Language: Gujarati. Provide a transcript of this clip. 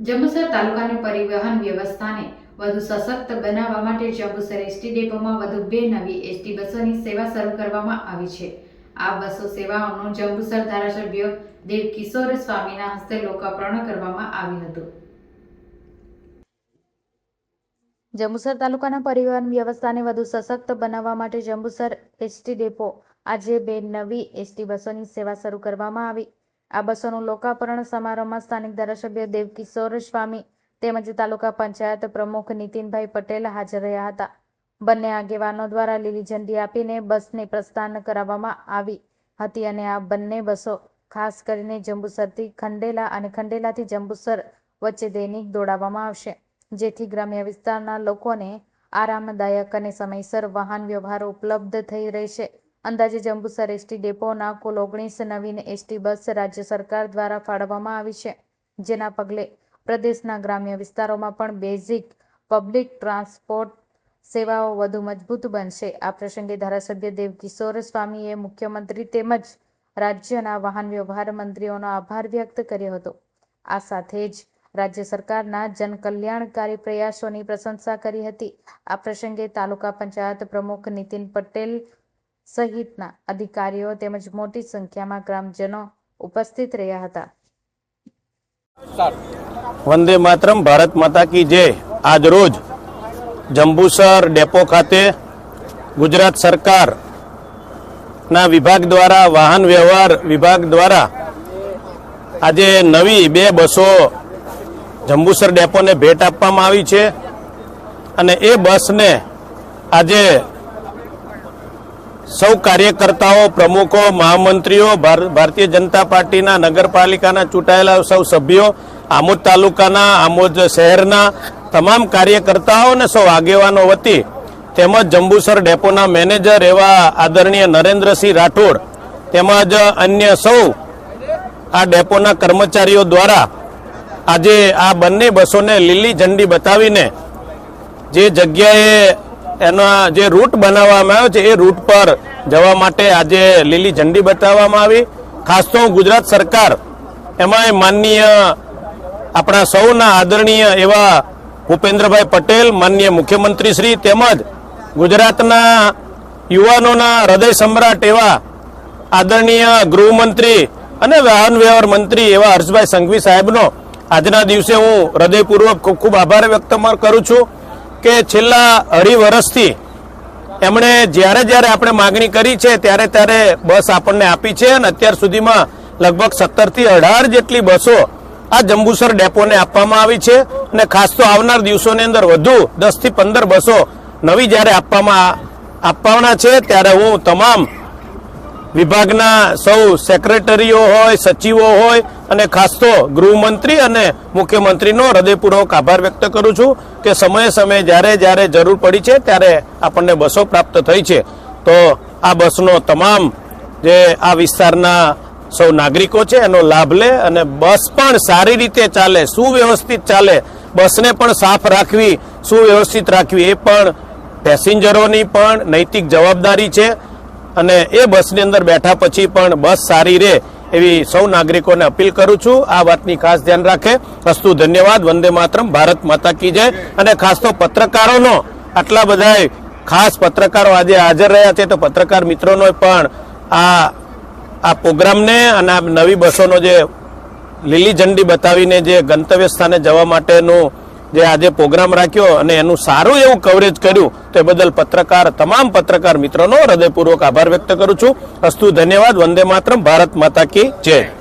જંબુસર તાલુકાની પરિવહન વ્યવસ્થાને વધુ સશક્ત બનાવવા માટે જંબુસર એસટી ડેપોમાં વધુ બે નવી એસટી બસોની સેવા શરૂ કરવામાં આવી છે. આ બસો સેવાઓનું જંબુસર ધારાસભ્ય દેવ કિશોર સ્વામીના હસ્તે લોકાર્પણ કરવામાં આવ્યું હતું. જંબુસર તાલુકાના પરિવહન વ્યવસ્થાને વધુ સશક્ત બનાવવા માટે જંબુસર એસટી ડેપો આજે બે નવી એસટી બસોની સેવા શરૂ કરવામાં આવી. આ બસોનું લોકાર્પણ સમારોહમાં સ્થાનિક ધારાસભ્ય દેવકિશોર સ્વામી તેમજ તાલુકા પંચાયત પ્રમુખ નીતિનભાઈ પટેલ હાજર રહ્યા હતા. બંને આગેવાનો દ્વારા લીલી ઝંડી આપીને બસને પ્રસ્થાન કરાવવામાં આવી હતી અને આ બંને બસો, ખાસ કરીને જંબુસરથી ખંડેલા અને ખંડેલાથી જંબુસર વચ્ચે દૈનિક દોડાવવામાં આવશે, જેથી ગ્રામ્ય વિસ્તારના લોકોને આરામદાયક અને સમયસર વાહન વ્યવહાર ઉપલબ્ધ થઈ રહેશે. અંદાજે જંબુસર એસટી ડેપોના કુલ ઓગણીસ નવીન એસટી બસ રાજ્ય સરકાર દ્વારા ફાળવવામાં આવી છે. જેના પગલે પ્રદેશના ગ્રામ્ય વિસ્તારોમાં પણ બેઝિક પબ્લિક ટ્રાન્સપોર્ટ સેવાઓ વધુ મજબૂત બનશે. આ પ્રસંગે ધારાસભ્ય દેવકિશોર સ્વામીએ મુખ્યમંત્રી તેમજ રાજ્યના વાહન વ્યવહાર મંત્રીઓનો આભાર વ્યક્ત કર્યો હતો. આ સાથે જ રાજ્ય સરકારના જનકલ્યાણકારી પ્રયાસોની પ્રશંસા કરી હતી. આ પ્રસંગે તાલુકા પંચાયત પ્રમુખ નીતિન પટેલ સહિતના અધિકારીઓ તેમજ મોટી સંખ્યામાં ગ્રામજનો ઉપસ્થિત રહ્યા હતા. વંદે માતરમ, ભારત માતા કી જય. આજ રોજ જંબુસર ડેપો ખાતે ગુજરાત સરકાર ના વિભાગ દ્વારા, વાહન વ્યવહાર વિભાગ દ્વારા આજે નવી બે બસો જંબુસર ડેપોને ભેટ આપવામાં આવી છે. અને એ બસને આજે સૌ કાર્યકર્તાઓ, પ્રમુખો, મહામંત્રીઓ, ભાર- ભારતીય જનતા પાર્ટીના નગરપાલિકાના ચૂંટાયેલા સૌ સભ્યો, આમોદ તાલુકાના, આમોદ શહેરના તમામ કાર્યકર્તાઓ અને સૌ આગેવાનો વતી તેમજ જંબુસર ડેપોના મેનેજર એવા આદરણીય નરેન્દ્રસિંહ રાઠોડ તેમજ અન્ય સૌ આ ડેપોના કર્મચારીઓ દ્વારા આજે આ બંને બસોને લીલી ઝંડી બતાવીને જે જગ્યાએ એના જે રૂટ બનાવવામાં આવ્યો છે, એ રૂટ પર જવા માટે આજે લીલી ઝંડી બતાવવામાં આવી. ખાસ તો ગુજરાત સરકાર એમાં માનનીય આપણા સૌના આદરણીય એવા ભૂપેન્દ્રભાઈ પટેલ, માનનીય મુખ્યમંત્રી શ્રી તેમજ ગુજરાતના યુવાનોના હૃદય સમ્રાટ એવા આદરણીય ગૃહમંત્રી અને વાહન વ્યવહાર મંત્રી એવા હર્ષભાઈ સંઘવી સાહેબનો આજના દિવસે હું હૃદયપૂર્વક ખૂબ ખૂબ આભાર વ્યક્ત કરું છું. કે છેલ્લા અઢી વર્ષથી એમણે જ્યારે જ્યારે આપણે માગણી કરી છે, ત્યારે ત્યારે બસ આપણને આપી છે અને અત્યાર સુધીમાં લગભગ સત્તરથી અઢાર જેટલી બસો આ જંબુસર ડેપોને આપવામાં આવી છે અને ખાસ તો આવનાર દિવસોની અંદર વધુ દસથી પંદર બસો નવી જ્યારે આપવામાં આપવાના છે, ત્યારે હું તમામ વિભાગના સૌ સેક્રેટરીઓ હોય, સચિવો હોય અને ખાસ તો ગૃહમંત્રી અને મુખ્યમંત્રીનો હૃદયપૂર્વક આભાર વ્યક્ત કરું છું કે સમયે સમયે જ્યારે જ્યારે જરૂર પડી છે ત્યારે આપણને બસો પ્રાપ્ત થઈ છે. તો આ બસનો તમામ જે આ વિસ્તારના સૌ નાગરિકો છે એનો લાભ લે અને બસ પણ સારી રીતે ચાલે, સુવ્યવસ્થિત ચાલે. બસને પણ સાફ રાખવી, સુવ્યવસ્થિત રાખવી એ પણ પેસેન્જરોની પણ નૈતિક જવાબદારી છે. અને એ બસની અંદર બેઠા પછી પણ બસ સારી રહે. એવી સૌ નાગરિકોને અપીલ કરું છું, આ વાતની ખાસ ધ્યાન રાખે. અસ્તુ ધન્યવાદ, વંદે માતરમ, ભારત માતા કી જય. અને ખાસ તો પત્રકારોનો, આટલા બધા ખાસ પત્રકારો આજે હાજર રહ્યા છે, તો પત્રકાર મિત્રોનો પણ આ આ પ્રોગ્રામને અને આ નવી બસોનો જે લીલી ઝંડી બતાવીને જે ગંતવ્ય સ્થાને જવા માટેનું જે આજે પ્રોગ્રામ રાખ્યો અને એનું સારું એવું કવરેજ કર્યું, તે બદલ પત્રકાર, તમામ પત્રકાર મિત્રોનો હૃદયપૂર્વક આભાર વ્યક્ત કરું છું. અસ્તુ ધન્યવાદ, વંદે માતરમ, ભારત માતા કી જય.